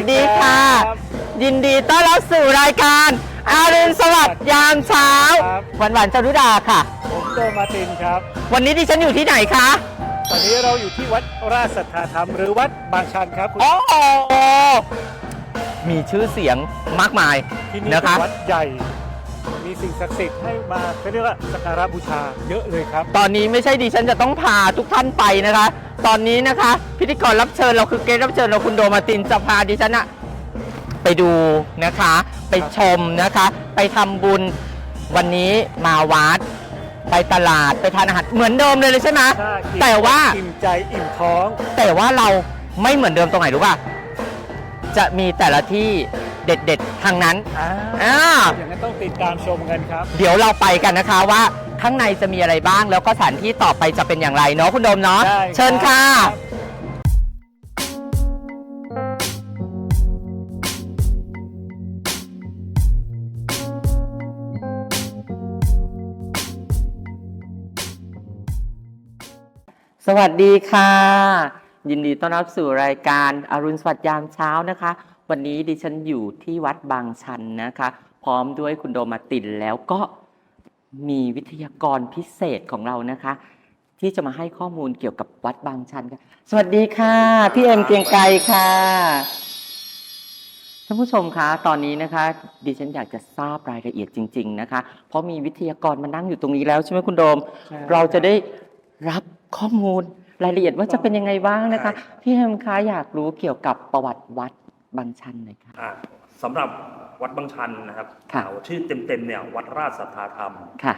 สวัสดีค่ะ ครับยินดีต้อนรับสู่รายการ อารุณสวัสดิ์ยามเช้า ครับ หวานหวานๆจารุดาค่ะ ผมโดมาร์ตินครับ วันนี้ดิฉันอยู่ที่ไหนคะตอนนี้เราอยู่ที่วัดราชสัทธาธรรม หรือวัดบางชันครับคุณโอ้โหมีชื่อเสียงมากมายที่นี่นะเป็คะ นวัดใหญ่ มีสิ่งศักดิ์สิทธิ์ให้มาเขาเรียกว่าสักการะบูชาเยอะเลยครับ ตอนนี้ไม่ใช่ดิฉันจะต้องพาทุกท่านไปนะคะ ตอนนี้นะคะ พิธีกรรับเชิญเราคือเกรทรับเชิญเราคุณโดมาร์ตินจะพาดิฉันอะไปดูนะคะ ไปชมนะคะ ไปทำบุญวันนี้มาวัด ไปตลาดไปทานอาหารเหมือนเดิมเลยเลยใช่ไหมใช่อิ่มแต่ว่า อิ่มใจอิ่มท้องแต่ว่าเราไม่เหมือนเดิมตรงไหนรู้ป่ะ จะมีแต่ละที่เด็ดๆทางนั้นอ่าอ่าอย่างนั้นต้องติดตามชมกันครับ เดี๋ยวเราไปกันนะคะว่าข้างในจะมีอะไรบ้าง แล้วก็สถานที่ต่อไปจะเป็นอย่างไรเนาะคุณโดมเนาะได้เชิญค่ะ รับ สวัสดีค่ะ ยินดีต้อนรับสู่รายการอรุณสวัสดิ์ยามเช้านะคะ วันนี้ดิฉันอยู่ที่วัดบางชันนะคะ พร้อมด้วยคุณโดมาตินแล้วก็มีวิทยากรพิเศษของเรานะคะ ที่จะมาให้ข้อมูลเกี่ยวกับวัดบางชันค่ะสวัสดีค่ะ พี่เอ็มเกรียงไกรค่ะท่านผู้ชมคะตอนนี้นะคะ ดิฉันอยากจะทราบรายละเอียดจริง ๆนะคะ เพราะมีวิทยากรมานั่งอยู่ตรงนี้แล้วใช่ไหมคุณโดมใช่เราจะได้รับข้อมูล รายละเอียดว่าจะเป็นยังไงบ้างนะคะ พี่แฮมคะอยากรู้เกี่ยวกับประวัติวัดบางชันหน่อยค่ะสำหรับวัดบางชันนะครับค่ะอ่ชื่อเต็มๆเนี่ยวัดราชสัทธาธรรมค่ะ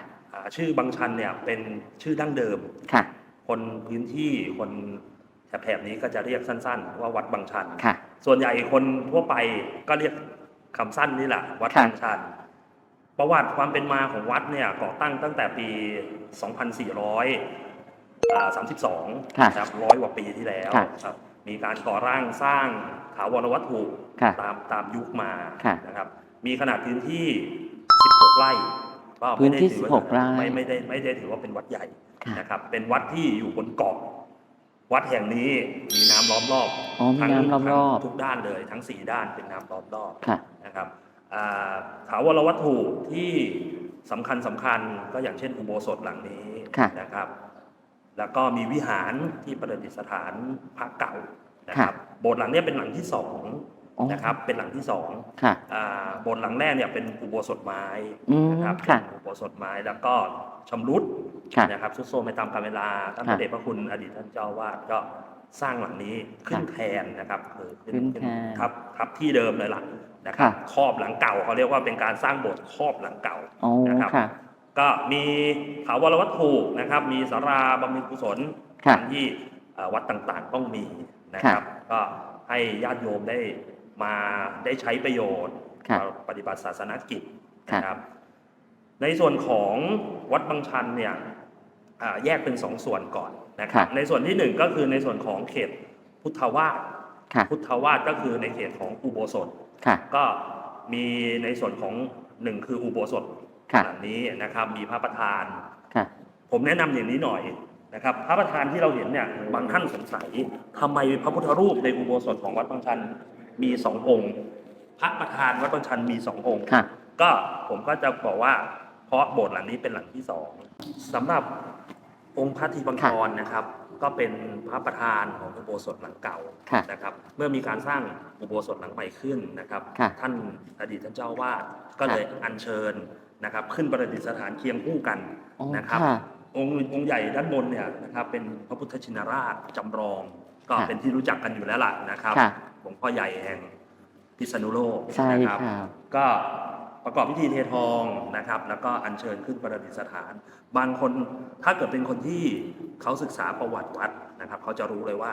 ชื่อบางชันเนี่ยเป็นชื่อดั้งเดิม ค่ะ คนพื้นที่คนแถบนี้ก็จะเรียกสั้นๆ ว่าวัดบางชัน ค่ะ ส่วนใหญ่คนทั่วไปก็เรียกคำสั้นนี่แหละ วัดบางชัน ประวัติความเป็นมาของวัดเนี่ยก่อตั้งตั้งแต่ปี 2400 32ครับร้อยกว่าปีที่แล้วครับมีการก่อร่างสร้างถาวรวัตถุตามตามยุคมานะครับ มีขนาดพื้นที่ 16 ไร่ก็ไม่ได้ถือว่าไม่ไม่ได้ไม่ได้ถือว่าเป็นวัดใหญ่นะครับ เป็นวัดที่อยู่บนเกาะวัดแห่งนี้มีน้ำล้อมรอบทั้งทุกด้านเลยทั้งสี่ด้านเป็นน้ำล้อมรอบนะครับถาวรวัตถุที่สำคัญสำคัญก็อย่างเช่นอุโบสถหลังนี้นะครับ แล้วก็มีวิหารที่ประดิษฐานพระเก่านะครับ โบสถ์หลังเนี้ยเป็นหลังที่สองอ๋อนะครับ เป็นหลังที่สองค่ะอ่าโบสถ์หลังแรกเนี่ยเป็นอุโบสถไม้อืมนะครับค่ะเป็นอุโบสถไม้แล้วก็ชำรุดค่ะนะครับซุดโทรมไปตามกาลเวลาท่านพค่ะระเดชพระคุณอดีตท่านเจ้าวาดก็สร้างหลังนี้ขึ้นค่ะแทนนะครับคือขึ้นแทนทับทับที่เดิมเลยล่ะนะครับค่ะครอบหลังเก่าเขาเรียกว่าเป็นการสร้างโบสถ์ครอบหลังเก่าอ๋อนะครับค่ะ ก็มีถาวรวัตถุนะครับ มีสาราบำเพ็ญกุศลค่ะที่เอ่อวัดต่างๆต้องมีนะครับ ก็ให้ญาติโยมได้มาได้ใช้ประโยชน์ค่ะปฏิบัติศาสนกิจค่ะนะครับ ในส่วนของวัดบางชันเนี่ยอ่าแยกเป็นสองส่วนก่อนนะครับค่ะในส่วนที่หนึ่งก็คือในส่วนของเขตพุทธวาสค่ะพุทธวาสก็คือในเขตของอุโบสถค่ะก็มีในส่วนของหนึ่งคืออุโบสถ ค่ะหลังนี้นะครับ มีพระประธานค่ะผมแนะนำอย่างนี้หน่อยนะครับ พระประธานที่เราเห็นเนี่ยบางท่านสงสัยทำไมพระพุทธรูปในอุโบสถของวัดบางชันมีสององค์ พระประธานวัดบางชันมีสององค์ค่ะก็ผมก็จะบอกว่า เพราะโบสถ์หลังนี้เป็นหลังที่สองสำหรับองค์พระทีบังกรนะครับ ก็เป็นพระประธานของอุโบสถหลังเก่าค่ะนะครับ เมื่อมีการสร้างอุโบสถหลังใหม่ขึ้นนะครับค่ะท่านอดีตท่านเจ้าวาดก็เลยอัญเชิญ นะครับขึ้นประดิษฐานเคียงคู่กันอ๋อนะครับค่ะองค์องค์ใหญ่ด้านบนเนี่ยนะครับเป็นพระพุทธชินราชจำลอง ก็ค่ะเป็นที่รู้จักกันอยู่แล้วล่ะนะครับค่ะหลวงพ่อใหญ่แห่งพิษณุโลกใช่นะครับค่ะก็ประกอบพิธีเททองนะครับ แล้วก็อัญเชิญขึ้นประดิษฐาน บางคนถ้าเกิดเป็นคนที่เขาศึกษาประวัติวัดนะครับ เขาจะรู้เลยว่า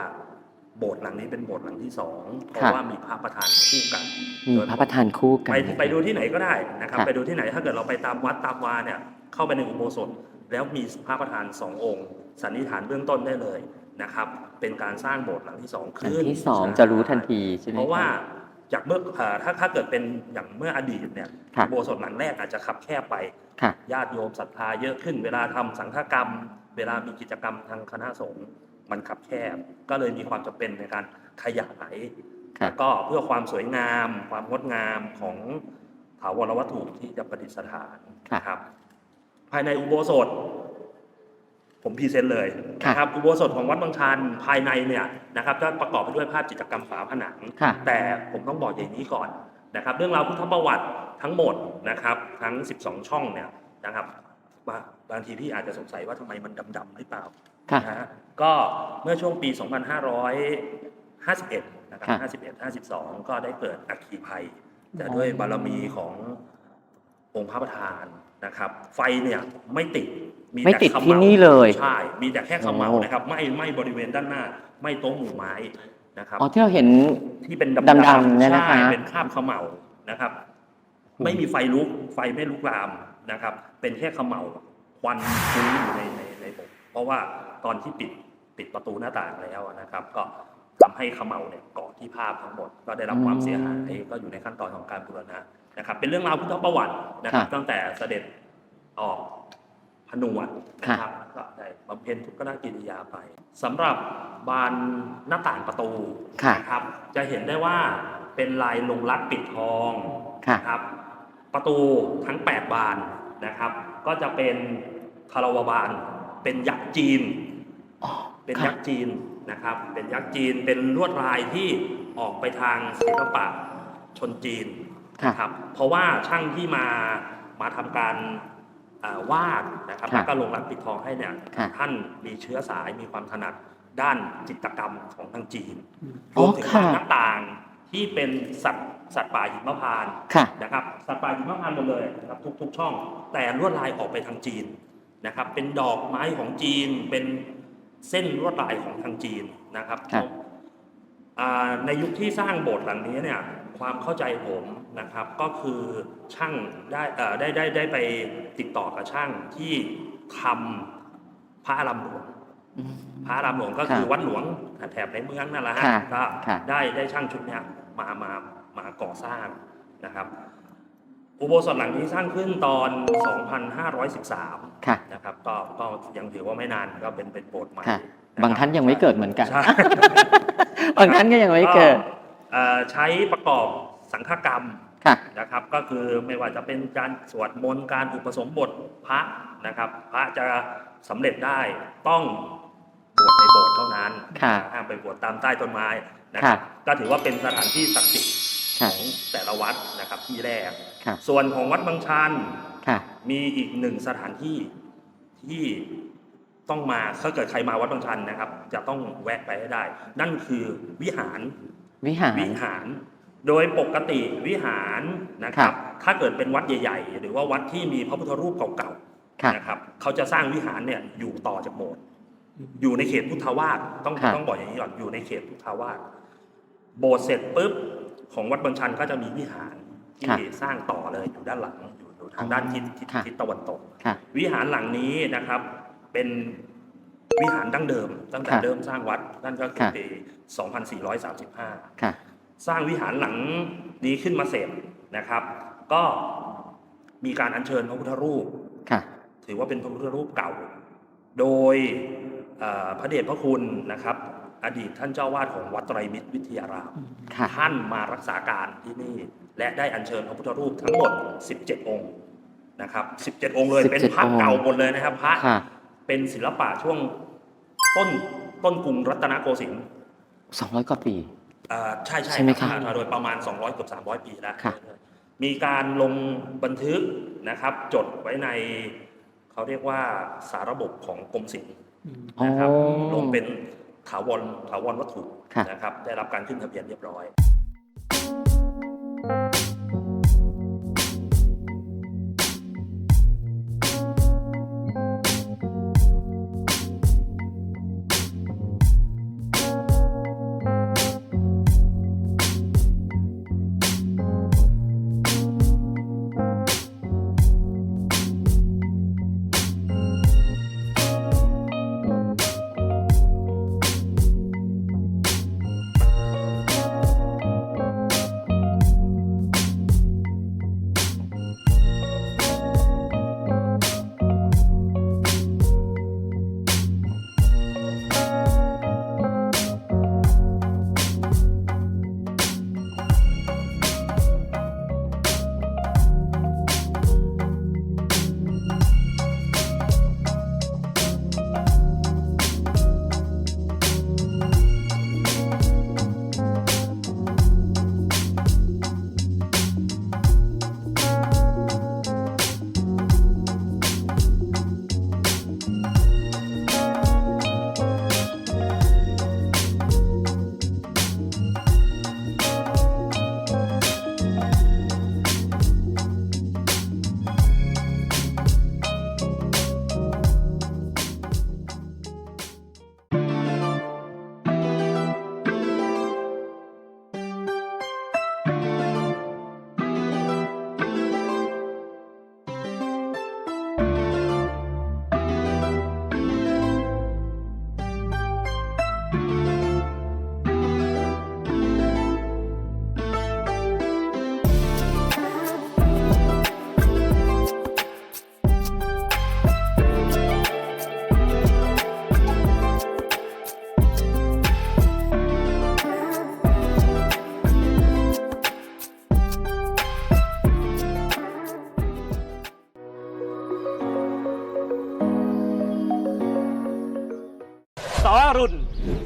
โบสถ์หลังนี้เป็นโบสถ์หลังที่สองเพราะค่ะว่ามีพระประธานคู่กันมีพระประธานคู่กัน ไปไปดูที่ไหนก็ได้นะครับค่ะไปดูที่ไหนถ้าเกิดเราไปตามวัดตามวาเนี่ยเข้าไปในอุโบสถแล้วมีพระประธานสององค์ สันนิษฐานเบื้องต้นได้เลยนะครับ เป็นการสร้างโบสถ์หลังที่สองอันขึ้นที่สองจะรู้ทันทีใช่ไหมเพราะว่าคจากเมื่อเอ่อถ้าถ้าเกิดเป็นอย่างเมื่ออดีตเนี่ยค่ะอุโบสถหลังแรกอาจจะขับแคบไปค่ะญาติโยมศรัทธาเยอะขึ้น เวลาทำสังฆกรรม เวลามีกิจกรรมทางคณะสงฆ์ มันขับแคบ ก็เลยมีความจำเป็นในการขยายค่ะแล้วก็เพื่อความสวยงาม ความงดงามของถาวรวัตถุที่จะประดิษฐานค่ะนะครับ ภายในอุโบสถ ผมพรีเซนต์เลยค่ะนะครับ อุโบสถของวัดบางชันภายในเนี่ยนะครับจะประกอบไปด้วยภาพจิตรกรรมฝาผนัง ค่ะ แต่ผมต้องบอกอย่างนี้ก่อนนะครับ เรื่องราวพุทธประวัติทั้งหมดนะครับ ทั้ง 12 ช่องเนี่ยนะครับบางบางทีพี่อาจจะสงสัยว่าทำไมมันดำๆหรือเปล่า ค่ะนะฮะก็เมื่อช่วงปี 2551 นะครับ ค่ะ51 52 ก็ได้เกิดอัคคีภัย แต่ด้วยบารมีขององค์พระประธานนะครับ ไฟเนี่ยไม่ติดไม่ติดแค่เขที่ม่านี่เลยใช่ มีแต่แค่เขมเหลาโอ้ นะครับไม่ไม่บริเวณด้านหน้าไม่โต๊ะหมู่ไม้นะครับ อ๋อที่เราเห็น ที่เป็นดำๆเนี่ยนะคะใช่เป็นคราบเขมเหลานะครับ ไม่มีไฟลุก ไฟไม่ลุกลามนะครับ เป็นแค่เขมเหลาควันฟุ้งอยู่ในในในโบสถ์เพราะว่า ตอนที่ปิดปิดประตูหน้าต่างแล้วนะครับ ก็ทำให้เขมเหลาเนี่ยเกาะที่ภาพทั้งหมด ก็ได้รับความเสียหายก็อยู่ในขั้นตอนของการบูรณะนะครับ เป็นเรื่องราวพุทธประวัตินะครับค่ะตั้งแต่เสด็จออกผนวดนะครับก็ได้บำเพ็ญทุกขกิริยาไปสำหรับบานหน้าต่างประตูค่ะนะครับ จะเห็นได้ว่าเป็นลายลงรักปิดทองค่ะนะครับ ประตูทั้ง 8 บานนะครับ ก็จะเป็นคาราวบานเป็นยักษ์จีนอ๋อ เป็นค่ะยักษ์จีนนะครับ เป็นยักษ์จีนเป็นลวดลายที่ออกไปทางศิลปะชนจีนค่ะนะครับเพราะว่าช่างที่มามาทำการอ่าวาดนะครับค่ะแล้วก็ลงรักปิดทองให้เนี่ยค่ะท่านมีเชื้อสายมีความถนัดด้านจิตรกรรมของทางจีนรอ๋อวมถึงค่ะหน้าต่างที่เป็นสัตว์สัตว์ป่าหิมพานต์ค่ะนะครับสัตว์ป่าหิมพานต์หมดเลยนะครับทุกทุกช่อง แต่ลวดลายออกไปทางจีนนะครับ เป็นดอกไม้ของจีนเป็น เส้นลวดลายของทางจีนนะครับครับอ่าในยุคที่สร้างโบสถ์หลังนี้เนี่ยความเข้าใจผมนะครับก็คือช่างได้เอ่อได้ได้ได้ไปติดต่อกับช่างที่ทำพระอารามหลวงอืมพระอารามหลวงก็คือค่ะวัดหลวงแถบในเมืองนั่นแหละฮะค่ะก็ค่ะได้ได้ช่างชุดเนี้ยมามามาก่อสร้างนะครับ อุโบสถหลังนี้สร้างขึ้นตอน 2513ค่ะ นะครับก็ก็ยังถือว่าไม่นานก็เป็นเป็นโบสถ์ใหม่ค่ะะบางท่านยังไม่เกิดเหมือนกัน ใช่ บางท่านก็ยังไม่เกิด เอ่อใช้ประกอบสังฆกรรมค่ะ นะครับ ก็คือไม่ว่าจะเป็นการสวดมนต์การอุปสมบทพระนะครับ พระจะสำเร็จได้ต้องบวชในโบสถ์เท่านั้นค่ะห้ามไปบวชตามใต้ต้นไม้นะครับค่ะก็ถือว่าเป็นสถานที่ศักดิ์สิทธิ์ ขค่ะองแต่ละวัดนะครับที่แรกค่ะส่วนของวัดบางชันค่ะ มีอีกหนึ่งสถานที่ที่ต้องมาถ้าเกิดใครมาวัดบางชันนะครับ จะต้องแวะไปให้ได้ นั่นคือวิหาร วิหาร วิหาร โดยปกติวิหารนะครับถ้าเกิดเป็นวัดใหญ่ ๆ หรือว่าวัดที่มีพระพุทธรูปเก่าค่ะ ๆนะครับ เขาจะสร้างวิหารเนี่ยอยู่ต่อจากโบสถ์ อยู่ในเขตพุทธาวาสต้องค่ะต้องบอกอย่างนี้ก่อน อยู่ในเขตพุทธาวาส โบสถ์เสร็จปุ๊บ ของวัดบางชันก็จะมีวิหารที่สร้างต่อเลยอยู่ด้านหลังอยู่อยู่ทางด้านทิศทิศค่ะทิศตะวันตกค่ะวิหารหลังนี้นะครับเป็นวิหารดั้งเดิม ตั้งแต่ค่ะเริ่มสร้างวัดนั่นก็คือค่ะปี 2435ค่ะสร้างวิหารหลังนี้ขึ้นมาเสร็จนะครับ ก็มีการอัญเชิญพระพุทธรูปค่ะถือว่าเป็นพระพุทธรูปเก่า โดยเอ่อพระเดชพระคุณนะครับ อดีตท่านเจ้าวาดของวัดไตรมิตรวิทยาราม ค่ะ ท่านมารักษาการที่นี่ และได้อัญเชิญพระพุทธรูปทั้งหมด 17 องค์นะครับ 17 องค์เลย17เป็นพระเก่าหมดเลยนะครับ พระค่ะ เป็นศิลปะช่วงต้นต้นกรุงรัตนโกสินทร์สองร้อยกว่าปี อ่าใช่ใช่ใช่ไหมครับอ่าโดยประมาณ 200เกือบ300 ปีแล้วค่ะ มีการลงบันทึกนะครับ จดไว้ในเขาเรียกว่าสาระบบของกรมศิลป์นะครับอ๋อลงเป็น ถาวรถาวรวัตถุค่ะนะครับ ได้รับการขึ้นทะเบียนเรียบร้อย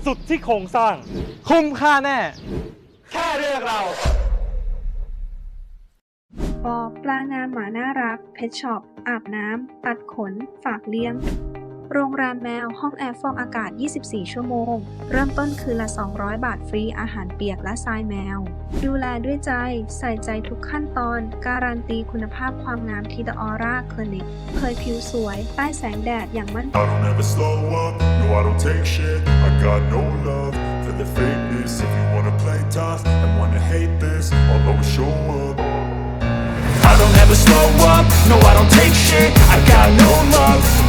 สุดที่โครงสร้าง คุ้มค่าแน่ แค่เรียกเราปอปลางามหมาน่ารักเพชช็อปอาบน้ำ ตัดขน ฝากเลี้ยง โรงแรมแมวห้องแอร์ฟองอากาศ 24 ชั่วโมง เริ่มต้นคือละ 200 บาทฟรีอาหารเปียกและทรายแมว ดูแลด้วยใจ ใส่ใจทุกขั้นตอน การันตีคุณภาพความงามที่ The Aura Clinic เผยผิวสวย ใต้แสงแดดอย่างมั่น I don't ever slow up, no I don't take shit I got no love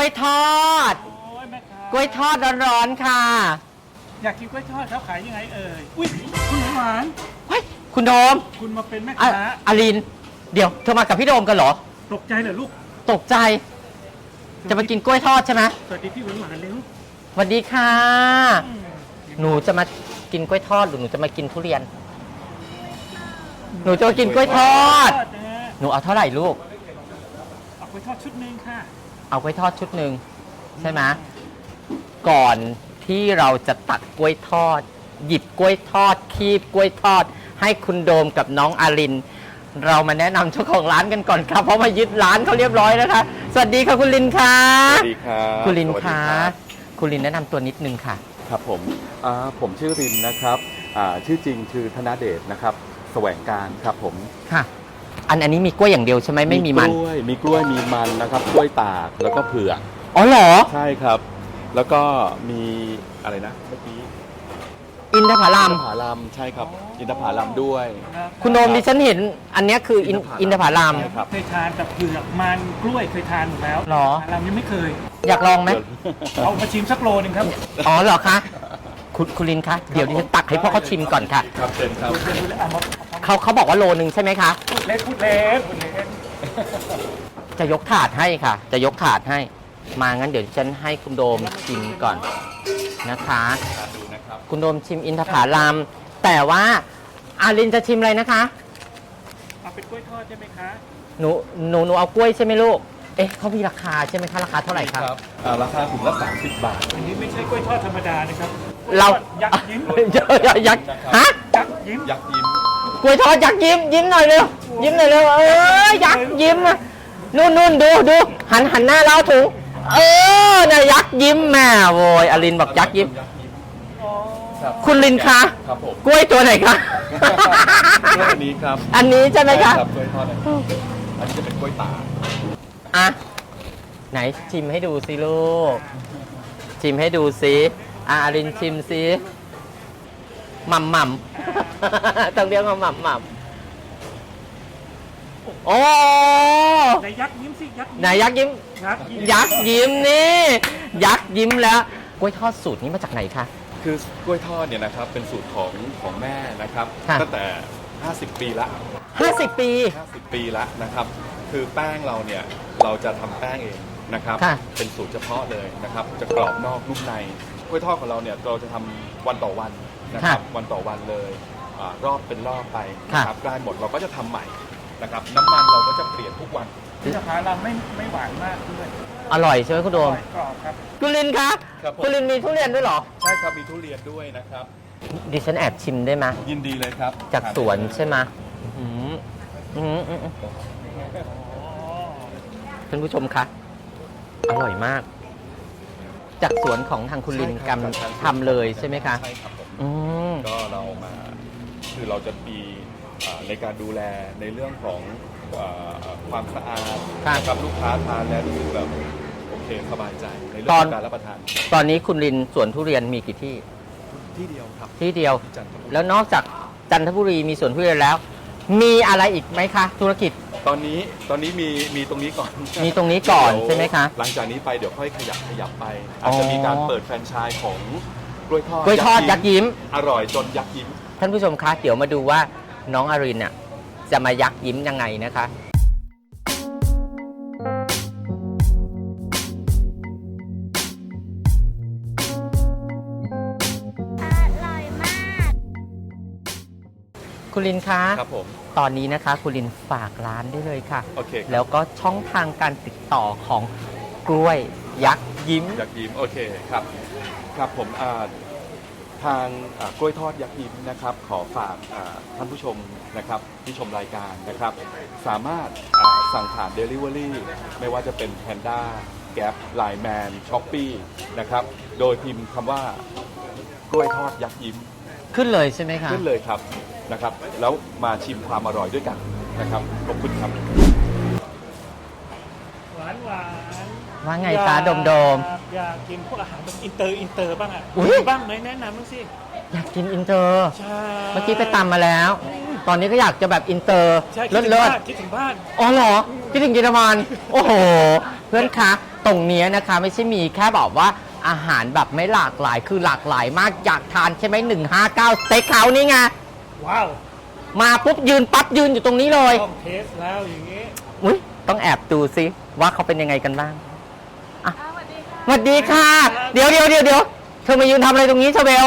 อดค่ะกล้วยทอดกล้วยทอดร้อนๆค่ะอยากกินกล้วยทอดครับขายยังไงเอ่ยอุ้ยคุณหวานเฮ้ยคุณโดมคุณมาเป็นแม่อะค้าอาริน เดี๋ยวเธอมากับพี่โดมกันเหรอ ตกใจเหรอลูกตกใจ จะมากินกล้วยทอดใช่ไหมสวัสดีพี่หวานหวานเร็วสวัสดีค่ะหนูจะมากินกล้วยทอดหรือหนูจะมากินทุเรียน หนูจะมากินกล้วยทอดนะฮะหนูเอาเท่าไหร่ลูก เอากล้วยทอดชุดหนึงค่ะ เอากล้วยทอดชุดหนึ่งใช่ไหมก่อนที่เราจะตักกล้วยทอด หยิบกล้วยทอด คีบกล้วยทอด ให้คุณโดมกับน้องอาริน เรามาแนะนำเจ้าของร้านกันก่อนครับ เพราะมายึดร้านเขาเรียบร้อยแล้วนะคะสวัสดีค่ะคุณลินค่ะสวัสดีครับคุณลินสวัสดีคะรับคุณลินแนะนำตัวนิดนึงค่ะ ครับผมอ่าผมชื่อรินนะครับอ่าชื่อจริงคือธนเดชนะครับ แสวงการครับผมค่ะ อันอันนี้มีกล้วยอย่างเดียวใช่ไหมไม่มีมัน กล้วย มีกล้วย มีมันนะครับ กล้วยตาก แล้วก็เผือก อ๋อเหรอ ใช่ครับ แล้วก็มีอะไรนะเมื่อกี้อินทผลัม อินทผลัมใช่ครับ อินทผลัมด้วย คุณโดมดิฉันเห็นอันเนี้ยคืออินอินทผลัมใช่ครับ เคยทานแต่เผือกมันกล้วยเคยทานหมดแล้วหรอ เรายังไม่เคย อยากลองไหมเอามาชิมสักโลหนึงครับอ๋อเหรอคะ คุณคุณลินคะ เดี๋ยวดิฉันตักให้พ่อเขาชิมก่อนค่ะ ครับเชิญครับ เอามา เขาเขาบอกว่าโลนึงใช่ไหมคะ พูดเล่นพูดเล่นพูดเล่นจะยกถาดให้ค่ะ จะยกถาดให้ มางั้นเดี๋ยวฉันให้คุณโดมชิมก่อนนะคะ ดูนะครับคุณโดมชิมอินทผลัมแต่ว่าอาลินจะชิมอะไรนะคะ เอาเป็นกล้วยทอดใช่ไหมคะหนูหนูหนูเอากล้วยใช่ไหมลูก เอ๊ะเขามีราคาใช่ไหมคะราคาเท่าไหร่ครับ อ่าราคาถุงละ30 บาท อันนี้ไม่ใช่กล้วยทอดธรรมดานะครับเรายักษ์ยิ้มเยอะๆยักษ์ฮะ ยักษ์ยิ้มยักษ์ยิ้มกล้ วยทอดยักษ์ยิ้มยิ้มหน่อยเร็วยิ้มหน่อยเร็วเออยักษ์ยิ้มอะนู่นนู่นดูดูหันหันหน้าเล่าถุงเออน่ะยักษ์ยิ้มแม่โวยอลินบอกยักษ์ยิ้ม ครับคุณลินคะครับผมกล้วยตัวไหนคะ กล้วยอันนี้ครับอันนี้ใช่ไหมคะ รับกล้วยทอดอันนี้อันนี้จะเป็นกล้วยตากอะ ไหนชิมให้ดูสิลูก ชิมให้ดูสิอะอลินชิมสิ หม่ำหม่ำ ต้องเรียกว่าหม่ำหม่ำโอ้ไหนยักษ์ยิ้มสิยักษ์ยิ้มไหนยักษ์ยิ้ม ยักษ์ยิ้มยักษ์ยิ้มนี่ ยักษ์ยิ้มแล้วกล้วยทอดสูตรนี้มาจากไหนคะ คือกล้วยทอดเนี่ยนะครับเป็นสูตรของของแม่นะครับค่ะ ตั้งแต่ 50 ปีละ 50 ปี 50 ปีละนะครับ คือแป้งเราเนี่ยเราจะทำแป้งเองนะครับ ค่ะ เป็นสูตรเฉพาะเลยนะครับ จะกรอบนอกนุ่มในกล้วยทอดของเราเนี่ยเราจะทำวันต่อวัน นะครับวันต่อวันเลยอารอบเป็นรอบไปนะครับได้หมดเราก็จะทำใหม่นะครับน้ำมันเราก็จะเปลี่ยนทุกวันอินทผลัมไม่ไม่หวานมากด้วยอร่อยใช่ไหมคุณโดอมร่อยกรอบครับ คุณลินคะครับผมคุณลินมีทุเรียนด้วยเหรอ ใช่ครับมีทุเรียนด้วยนะครับ ดิฉันแอบชิมได้ไหมยินดีเลยครับจากสวนใช่ไหมอืมอืมอืมอืมท่านผู้ชมคะอร่อยมาก จากสวนของทางคุณลินใช่ครับกำจากทางทำเลยใช่ไหมคะ ใช่ครับผม อืมก็เรามาคือเราจะมีอ่าในการดูแลในเรื่องของอ่าความสะอาดครับนะครับลูกค้าทานแล้วรู้สึกแบบโอเคสบายใจในเรื่ตอองนของการรับประทานตอนนี้คุณลินสวนทุเรียนมีกี่ที่ที่เดียวครับที่เดียว ที่จันทบุรีแล้วนอกจากจันทบุรีมีสวนทุเรียนแล้ว มีอะไรอีกไหมคะ ธุรกิจ ตอนนี้ตอนนี้มีมีตรงนี้ก่อนมีตรงนี้ก่อนเดี๋ยวใช่ไหมคะหลังจากนี้ไปเดี๋ยวค่อยขยับขยับไปอ๋ออาจจะมีการเปิดแฟรนไชส์ของ กล้วยทอดกล้วยทอดยักษ์ยิ้ม อร่อยจนยักษ์ยิ้ม ท่านผู้ชมคะเดี๋ยวมาดูว่าน้องอารินน่ะจะมายักยิ้มยังไงนะคะคุณลินคะ ครับผม ตอนนี้นะคะ คุณลินฝากร้านได้เลยค่ะ โอเคครับแล้วก็ช่องทางการติดต่อของกล้วย ยักษ์ยิ้ม ยักษ์ยิ้มโอเคครับครับผมอ่าทางอ่ากล้วยทอดยักษ์ยิ้มนะครับ ขอฝากอ่าท่านผู้ชมนะครับที่ชมรายการนะครับ สามารถอ่าสั่งผ่าน Delivery ไม่ว่าจะเป็น Panda แก๊ปไลแมนช้อปปี้นะครับ โดยพิมพ์คำว่ากล้วยทอดยักษ์ยิ้ม ขึ้นเลยใช่ไหมคะขึ้นเลยครับนะครับ แล้วมาชิมความอร่อยด้วยกันนะครับขอบคุณครับ หวานหวาน ว่าไงฟ้าโดมโดม อยากกินพวกอาหารแบบอินเตอร์อินเตอร์บ้างอะอุ๊ย มีบ้างไหมแนะนำบ้างสิๆอยากกินอินเตอร์ ใช่เมื่อกี้ไปตำมาแล้ว ตอนนี้ก็อยากจะแบบอินเตอร์ใช่คิเลิดศถึงเลิศบ้านคิดถึงบ้าน อ๋อเหรอคิดถึงเยอรมันโอ้โห เพื่อนคะ ตรงเนี้ยนะคะไม่ใช่มีแค่แบบว่าอาหารแบบไม่หลากหลายคือหลากหลายมากอยากทานใช่ไหม159สเต็กเขานี่ไงว้าวมาปุ๊บยืนปั๊บยืนอยู่ตรงนี้เลยต้องเทสแล้วอย่างงี้ อุ้ยต้องแอบดูซิว่าเขาเป็นยังไงกันบ้างอะ สวัสดีค่ะ เดี๋ยวเดี๋ยวเดี๋ยวเดี๋ยวเธอมายืนทำอะไรตรงนี้เชเบล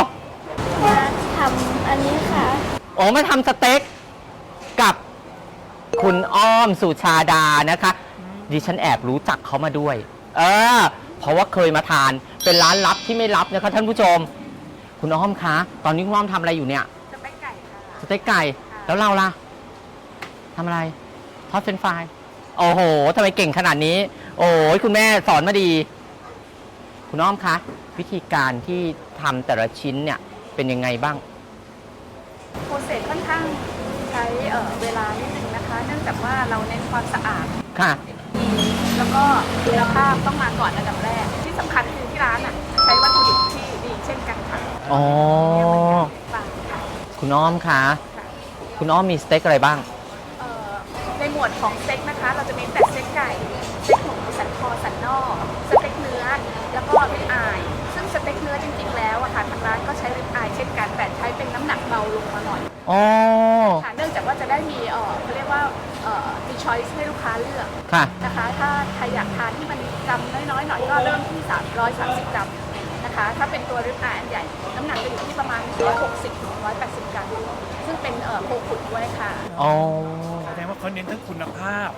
มาทำอันนี้ค่ะ อ๋อมาทำสเต็กกับคุณอ้อมสุชาดานะคะ ดิฉันแอบรู้จักเขามาด้วย เออ เพราะว่าเคยมาทานเป็นร้านลับที่ไม่ลับนะคะท่านผู้ชม คุณอ้อมคะ ตอนนี้คุณอ้อมทำอะไรอยู่เนี่ย สเต็กไก่ค่ะสเต็กไก่ แล้วเราล่ะทำอะไรทอดเฟรนช์ฟราย โอ้โหทำไมเก่งขนาดนี้ โอ้ยคุณแม่สอนมาดี คุณอ้อมคะวิธีการที่ทำแต่ละชิ้นเนี่ยเป็นยังไงบ้าง โปรเซสค่อนข้างใช้เอ่อเวลานิดนึงนะคะ เนื่องจากว่าเราเน้นความสะอาดค่ะ ดีแล้วก็คุณภาพต้องมาก่อนอันดับแรก ที่สำคัญคือที่ร้านอะใช้วัตถุดิบที่ดีเช่นกันค่ะอ๋อฝากค่ะคุณอ้อมคะค่ะคุณอ้อมมีสเต็กอะไรบ้าง เอ่อในหมวดของสเต็กนะคะ เราจะมีแต่สเต็กไก่สเต็กหมูสันคอสันนอกส ก็ริบอาย ซึ่งสเต็กเนื้อจริง ๆ แล้วอะค่ะทางร้านก็ใช้ริบอายเช่นกัน แต่ใช้เป็นน้ำหนักเบาลงมาหน่อยอ๋อ ค่ะเนื่องจากว่าจะได้มีเอ่อเขาเรียกว่าเอ่อมีช้อยส์ให้ลูกค้าเลือกค่ะ นะคะ ถ้าใครอยากทานที่มันกรัมน้อยๆหน่อยก็เริ่มที่ 330 กรัมนะคะ ถ้าเป็นตัวริบอายอันใหญ่น้ำหนักจะอยู่ที่ประมาณ 160ถึง180 กรัม ซึ่งเป็นเอ่อโคขุนด้วยค่ะ อ๋อ แสดงว่าเขาเน้นทั้งคุณภาพ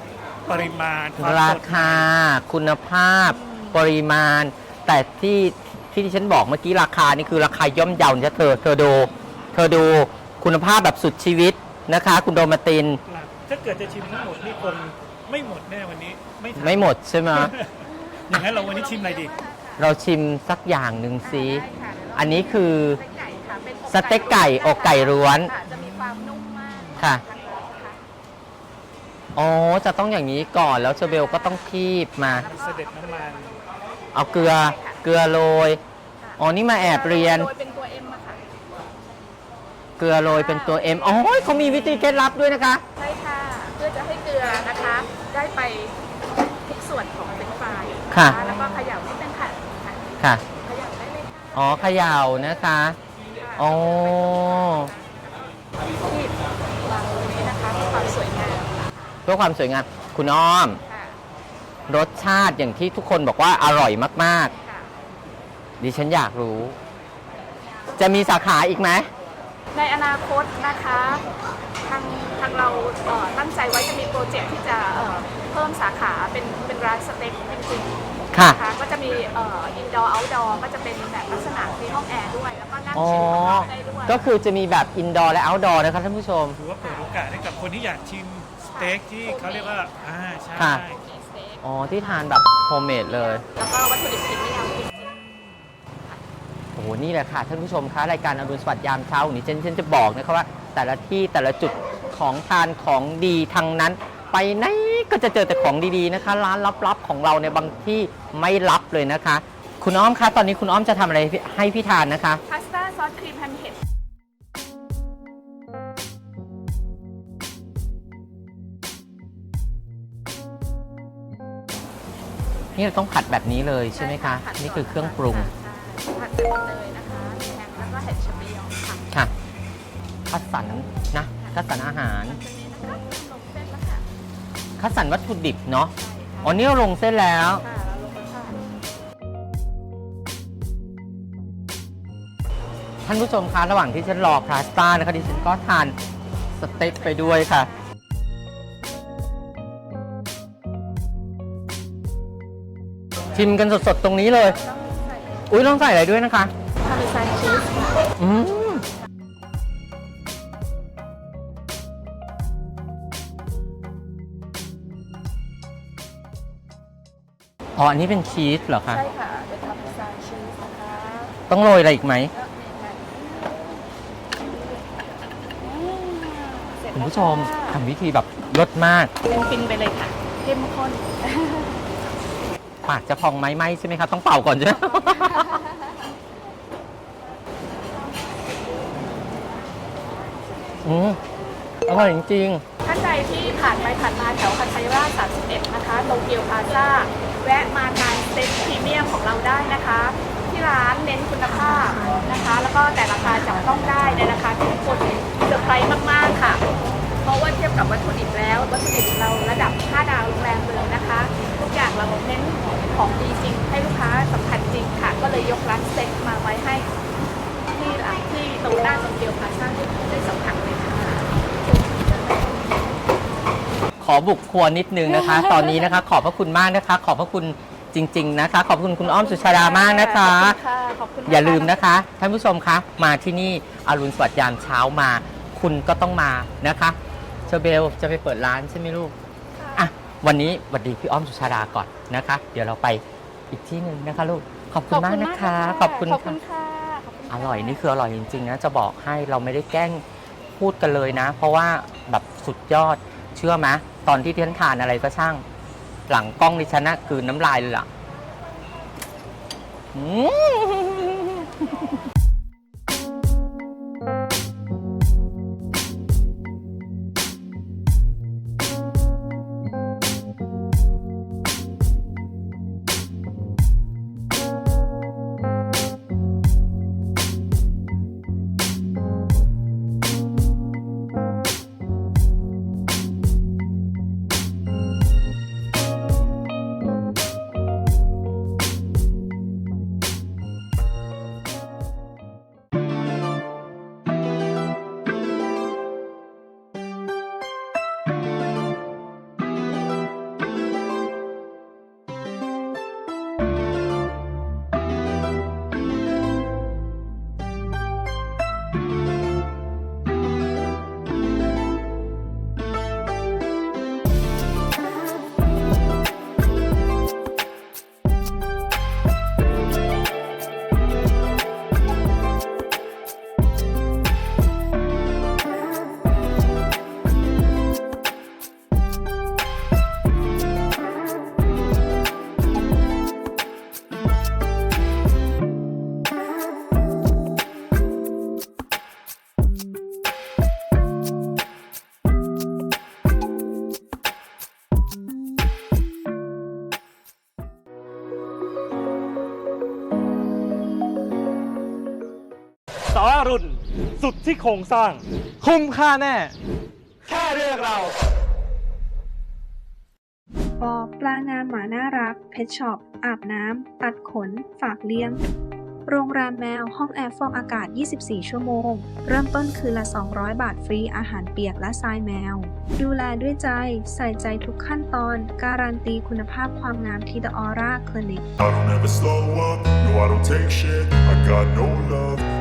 ปริมาณความราสดคา คุณภาพ ปริมาณ แต่ที่ที่ที่ฉันบอกเมื่อกี้ราคานี่คือราคาย่อมเยานะเธอ เธอดู เธอดูคุณภาพแบบสุดชีวิตนะคะ คุณโดมาติน ถ้าเกิดจะชิมทั้งหมดนี่คงไม่หมดแน่วันนี้ ไม่ทันไม่หมดใช่ไหม อย่างนั้นเราวันนี้ชิมอะไรดี เราชิมสักอย่างหนึ่งสิได้ค่ะอันนี้คือสเต็กไก่ค่ะเป็นสเต็กไก่อกไก่ล้วนค่ะจะมีความนุ่มมากค่ะทางร้านค่ะ อ๋อ จะต้องอย่างนี้ก่อนแล้วเชอเบลก็ต้องคีบมา เสด็จน้ำมัน เอาเกลือเกลือโรยอ๋อ นี่มาแอบเรียน โดยเป็นตัวเอ็มอะค่ะ เกลือโรยเป็นตัว M อ๋อเขามีวิธีเคล็ดลับด้วยนะคะ ใช่ค่ะ เพื่อจะให้เกลือนะคะ ได้ไปทุกส่วนของเป็นไฟรายค่ะนแล้วก็เขย่านิดนึงค่ะค่ะค่ะ เขย่าได้เลยค่ะอ๋อเขย่านะคะอ๋อ ที่วางตรงนี้นะคะเพื่อความสวยงามค่ะเพื่อความสวยงาม คุณอ้อมค่ะ รสชาติอย่างที่ทุกคนบอกว่าอร่อยมากค่ะๆดิฉันอยากรู้ จะมีสาขาอีกไหม ในอนาคตนะคะทางทางเราเอ่อตั้งใจไว้จะมีโปรเจกต์ที่จะเอ่อเพิ่มสาขาเป็นเป็นร้านสเต็กจริงๆค่ะ นะคะก็จะมีอินดอร์เอาท์ดอร์ก็จะเป็นแบบลักษณะมีห้องแอร์ด้วย แล้วก็นั่งอ๋อ ชิลข้างนอกได้ด้วยก็คือจะมีแบบอินดอร์และเอาท์ดอร์นะคะท่านผู้ชม ถือว่าเปิดโอกาสให้กับคนที่อยากชิมสเต็กที่เขาเรียกว่า อ่า ใช่ ค่ะมีสเต็ก อ๋อ ที่ทานแบบโฮมเมดเลย แล้วก็วัตถุดิบพรีเมียมจริงโอ้โห นี่แหละค่ะ ท่านผู้ชมคะรายการอรุณสวัสดิ์ยามเช้าวันนี้ฉันฉันจะบอกนะคะว่า แต่ละที่แต่ละจุดของทานของดีทั้งนั้น ไปไหนก็จะเจอแต่ของดีๆนะคะ ร้านลับๆของเราในยบางที่ไม่ลับเลยนะคะ คุณอ้อมคะตอนนี้คุณอ้อมจะทำอะไรให้พี่ทานนะคะ พาสต้าซอสครีมแฮมเนี่เราต้องผัดแบบนี้เลยใช่ไหมคะผัดก่นี่คือเครื่องปรุงใช่ผัดแบบเลยนะคะมีแฮมแล้วก็เห็ดชะเปียงค่ะค่ะ คัดสรรนะคัดสรรอาหารตรงนี้นะคะลงเส้นแล้วค่ะคัดสรรวัตถุดิบเนาะ ใช่ค่ะอ๋อนี่เราลงเส้นแล้ว ค่ะเราลงรสชาติท่านผู้ชมคะระหว่างที่ฉันรอพาสต้านะคะดิฉันก็ทานสเต็กไปด้วยค่ะ ชิมกันสดๆ ตรงนี้เลย อุ้ยลองใส่อะไรด้วยนะคะพาเมซานชีสค่ะอืมอ๋ออันนี้เป็นชีสเหรอคะ ใช่ค่ะเป็นพาร์เมซานชีสนะคะต้องโรยอะไรอีกไหม แล้วนี่ค่ะอืมเสร็จคุณแล้วผู้ชมค่ะทำวิธีแบบรสมากเป็นฟินไปเลยค่ะเข้มข้น ปากจะพองไหมไหมใช่ไหมคะต้องเป่าก่อนใช่ไหมอืมอร่อยจริงท่านใดที่ผ่านไปผ่านมาแถวคันไทรา31 นะคะโตเกียวพาซ่า แวะมาทานสเต็กพรีเมียมของเราได้นะคะ ที่ร้านเน้นคุณภาพนะคะ แล้วก็แต่ราคาจับต้องได้ในราคาที่ทุกคนเซอร์ไพรส์มาก ๆ ค่ะ เพราะว่าเทียบกับวัตถุดิบแล้ว วัตถุดิบเราระดับ 5 ดาวโรงแรมเลยนะคะ ทุกอย่างเราเน้นของดีจริง ให้ลูกค้าสัมผัสจริงค่ะ ก็เลยยกร้านเต็กมาไว้ให้ ที่ร้านที่ตรงหน้าโตเกียวพลาซ่าได้สัมผัสเลยค่ะ ขอบุกครัวนิดนึงนะคะ ตอนนี้นะคะ ขอบพระคุณมากนะคะ ขอบพระคุณจริง ๆ นะคะ ขอบคุณคุณอ้อมสุชาดามากนะคะ ขอบคุณค่ะขอบคุณอย่าลืมนะคะ ท่านผู้ชมคะ มาที่นี่อรุณสวัสดิ์ยามเช้ามา คุณก็ต้องมานะคะ เชอเบลจะไปเปิดร้านใช่ไหมลูกอะวันนี้หวัดดีพี่อ้อมสุชาดาก่อนนะคะ เดี๋ยวเราไปอีกที่หนึ่งนะคะลูกขอบคุณมากนะคะ ขอบคุณขอบคุณค่ะค่ะขอบคุณอค่ะร่อยนี่คืออร่อยจริงๆนะจะบอกให้เราไม่ได้แกล้งพูดกันเลยนะ เพราะว่าแบบสุดยอดเชื่อไหมตอนที่ที่ฉันทานอะไรก็ช่าง หลังกล้องดิฉันนะคือน้ำลายเลยล่ะ ที่โครงสร้าง คุ้มค่าแน่ แค่เรียกเราปอปลางามหมาน่ารัก เพชช็อป อาบน้ำ ตัดขน ฝากเลี้ยง โรงแรมแมว ห้องแอร์ฟอกอากาศ 24 ชั่วโมง เริ่มต้นคืนละ 200 บาทฟรี อาหารเปียกและทรายแมว ดูแลด้วยใจ ใส่ใจทุกขั้นตอน การันตีคุณภาพความงามที่ The Aura Clinic I don't ever slow up, no I don't take shit I got no love